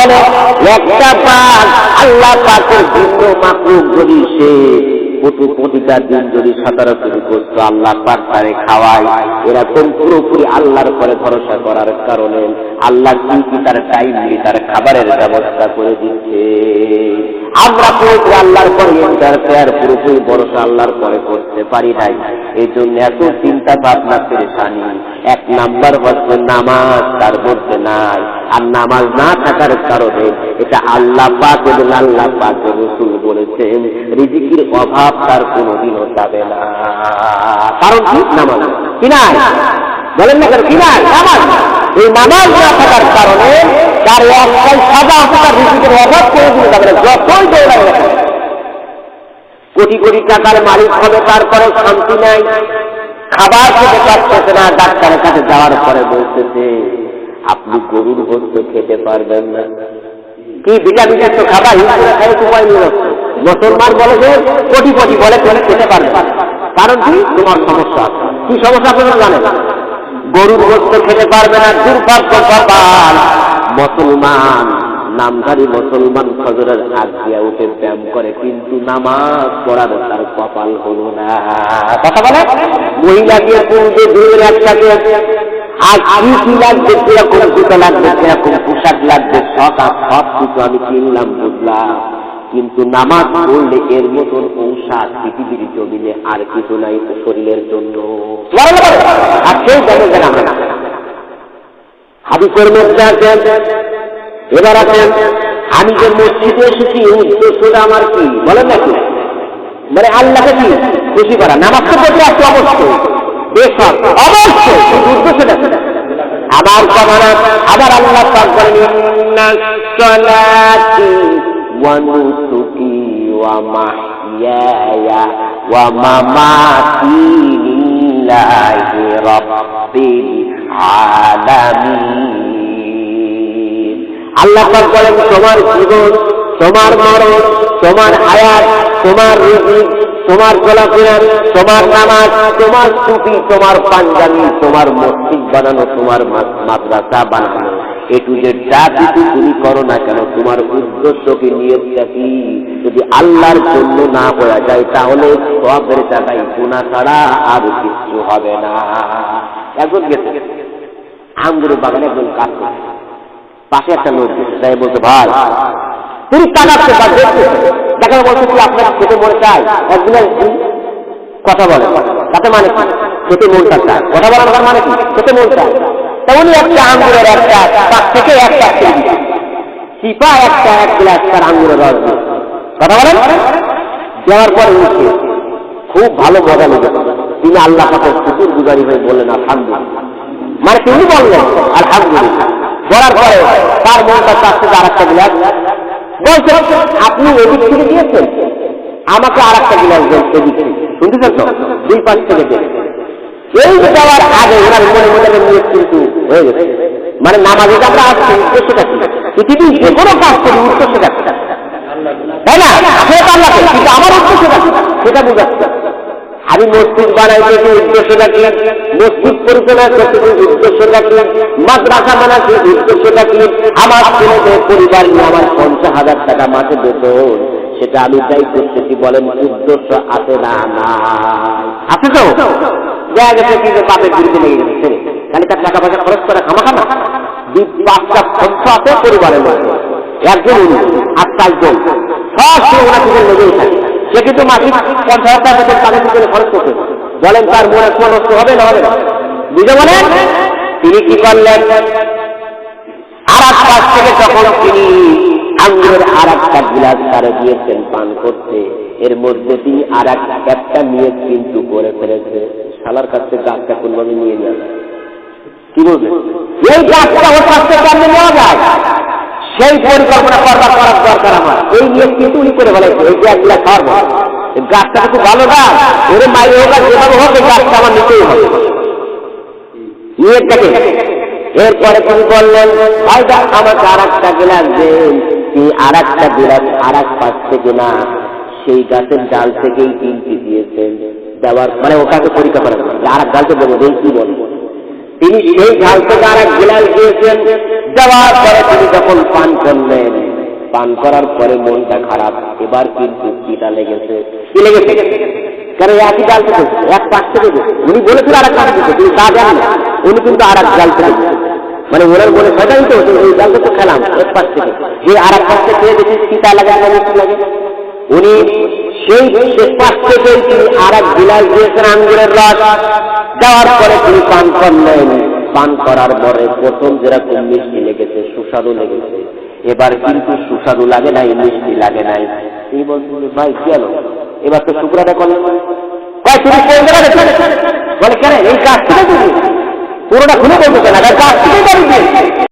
তাহলে একটা পাক আল্লাহ পাকের ভিন্ন মাকলুক যদি সে প্রতি প্রতিটা দিন যদি সাঁতারা শুরু করতো, আল্লাহ পাক তারে খাওয়ায়। এরকম পুরোপুরি আল্লাহর পরে ভরসা করার কারণে আল্লাহ কিন্তু তার নিয়ে তার খাবারের ব্যবস্থা করে দিচ্ছে। আমরা পুরোপুরি আল্লাহর পরে ইন্টারফেয়ার পুরোপুরি ভরসা আল্লাহর পরে করতে পারি নাই। এই জন্য এত চিন্তা ভাবনা পেরেছানি এক নাম্বার হচ্ছে নামাজ, তার মধ্যে নাই। আর নামাজ না থাকার কারণে এটা আল্লাহ পাক এবং আল্লাহ পাক রসুল বলেছেন, রিজিকির অভাব তার কোনোদিনও যাবে না। কারণ কি? নামাজ। কি নাই? বলেন না কেন, কি নাই? নামাজ। এই নামাজ না থাকার কারণে তার একটাই সাদা আছে তার রিজিকের অভাব করে দিতে না যতই দৌড়ায় কোটি কোটি টাকার মালিক হবে তারপরে শান্তি নাই। খাবার খেতে পারতেছে না, ডাক্তারের কাছে যাওয়ার পরে বলতেছে, আপনি গরুর গোস্ত খেতে পারবেন না। কি ভিটামিন তো খাবার হিন্দুরা খাই নিয়ে যাচ্ছে। মুসলমান বলে যে কোটি কোটি বলে খেতে পারবে। কারণ কি? তোমার সমস্যা কি সমস্যা আপনারা জানেন? গরুর গোস্ত খেতে পারবে না, দুর্ভাগ্য কপাল মুসলমান, নামধারী মুসলমান ফজরের আগ দিয়া উঠে ব্যায়াম করে, কিন্তু নামাজ পড়ার তার কপাল হল না। কথা বলে? মহিলাকে পূর্বে দূরের একসাথে আর কি কি লাগবে কীরকম জুতো লাগবে কীরকম পোশাক লাগবে সব আর সব কিছু আমি কিনলাম, বুঝলাম। কিন্তু নামাজ পড়লে এর মতন ঔষধ পৃথিবীর জমিনে আর কিছু নাই শরীরের জন্য। আর কেউ এবার আছেন আমি যে মসজিদে এসেছি উদ্দেশ্যটা আমার কি? বলেন না কি? মানে আল্লাহকে কি? খুশি করা। নামাজ তো পড়তে আসতে অবশ্যই। বেশ অবশ্যই। উদ্দেশ্যটা? আমার কমানা আবার আল্লাহ মাহইয়ায়া ওয়া মামাতি লিল্লাহি রাব্বিল আলামিন আল্লাহ পাক বলেন, তোমার জীবন, তোমার মরণ, তোমার হায়াত, তোমার রুজি তোমার চলাফেরা, তোমার নামাজ, তোমার টুপি, তোমার পাঞ্জাবি, তোমার মসজিদ বানানো, তোমার মাদ্রাসা বানানো এটু যে যা কিছু করো না কেন? তোমার উদ্দেশ্যকে নিয়ে কি যদি আল্লাহর জন্য না হয়ে যায়, তাহলে সবের জায়গায় গুণা ছাড়া আর কিছু হবে না। একজন গেছে। আঙ্গুরের বাগানে একজন কাজ করছে। পাশে একটা লোক গেছে। তাই বলতে ভাই তিনি তাকাচ্ছে বা দেখছে দেখা বলছে, কি আপনার খেতে মনে চায়? একদিন কথা বলে। তাতে মানে কি? খেতে মনটা চায়। কথা বলার মানে কি? খেতে মন চায়। তা একটা আঙ্গুরের একটা পাক থেকে একটা চিপা একটা, এক গ্লাস তার আঙ্গুরের রস কথা বলেন? দেওয়ার পরে উঠে, খুব ভালো মজা লেগেছে তিনি আল্লাহ পাকের কুকুর গুজারি হয়ে বললেন, আলহামদুলিল্লাহ। মানে তিনি বললেন, আলহামদুলিল্লাহ। বলার পরে তার মনটা চাচ্ছে যে আর একটা গ্লাস বলছে, আপনি এদিক থেকে দিয়েছেন আমাকে আর একটা গ্লাস দেন এদিক থেকে। শুনতেছেন তো? দুই পাশ থেকে দেন। এই যাওয়ার আগে ওনার মনে মনে নিয়ে কিন্তু হয়ে গেছে। মানে নামাজে আমরা আসছি উদ্দেশ্যটা কি? পৃথিবীর যে কোনো কাজ করি উদ্দেশ্যটা কি তাই না? আসলে তো আল্লাহ কিন্তু আমার উদ্দেশ্যটা কি সেটা বুঝাচ্ছে। আমি মসজিদ বানাইতেছি উদ্দেশ্যটা কি মসজিদ পরিচালনা করতেছি উদ্দেশ্যটা কি মাদ্রাসা বানাচ্ছি উদ্দেশ্যটা কি আমার ছেলেদের পরিবার নিয়ে আমার পঞ্চাশ হাজার টাকা মাসে বেতন, সেটা আমি যাই করতেছি বলেন, উদ্দেশ্য আছে না না আছে তো? দেখা গেছে কি যে বাপের বিরুদ্ধে লেগে গেছে। খালি তার টাকা পয়সা খরচ করে খামাখা না। দুই পাঁচটা আছে পরিবারের মধ্যে। একজন ওনার লেগেই থাকে। সে কিন্তু মাসিক পঞ্চাশ হাজার টাকা খরচ বলেন তার মনে হবে না হবে? বুঝে বলেন, তিনি কি করলেন? আর এক থেকে যখন তিনি আঙ্গুরের আর একটা গিলাস তারে দিয়েছেন পান করতে, এর মধ্যে তিনি আর এক একটা নিয়ে কিন্তু করে ফেলেছে। শালার কাছে গাছটা কোনভাবে নিয়ে যাবে এই গাছটা ওর কাছ থেকে নেওয়া যায়। সেই পরিকল্পনা করবার করার দরকার আমার। এই নিয়ে কিন্তু উনি করে ফেলেছে। এই যে খাওয়াবো এই গাছটা খুব ভালো গাছ ওরে মাই হোক আর যেভাবে হোক, এই গাছটা আমার নিতেই হবে। নিয়ে এরপরে তিনি বললেন ভাইটা আমাকে আর একটা গিলাস দেন। তিনি আর একটা গিলাস আর এক পাশ থেকে না, সেই গাছের ডাল থেকেই তিনটি দিয়েছেন। দেওয়ার মানে ওখানে পরীক্ষা করা আর এক ডালকে বলব এই কি বলব তিনি সেই ঝাল থেকে গিলাস দিয়েছেন, দেওয়ার পরে তিনি যখন পান করলেন, পান করার পরে মনটা খারাপ। এবার কিন্তু কিটা লেগেছে। কি লেগেছে? কারণ একই ডাল থেকে এক পাশ থেকে উনি বলেছিল আর এক পাশ থেকে তা উনি কিন্তু আর এক ডাল থেকে মানে ওনার মনে শয়তানি তো ওই ডালটা তো খেলাম, এক পাশ থেকে যে আর এক পাশ থেকে দেখি চিতা লাগে না লাগে। উনি সেই শেষ পাশ থেকে তিনি আর এক গিলাস দিয়েছেন আঙ্গুরের রস। দেওয়ার পরে তিনি পান করলেন। পান করার পরে প্রথম যেরকম মিষ্টি লেগেছে, সুস্বাদু লেগেছে। এবার কিন্তু সুস্বাদু লাগে নাই, মিষ্টি লাগে নাই। তিনি বলছেন ভাই হলো? এবার তো শুক্রাটা করলেন? বলে, কেন? এই কাজ পুরোটা খুলে বলতে না কাজ থেকে করি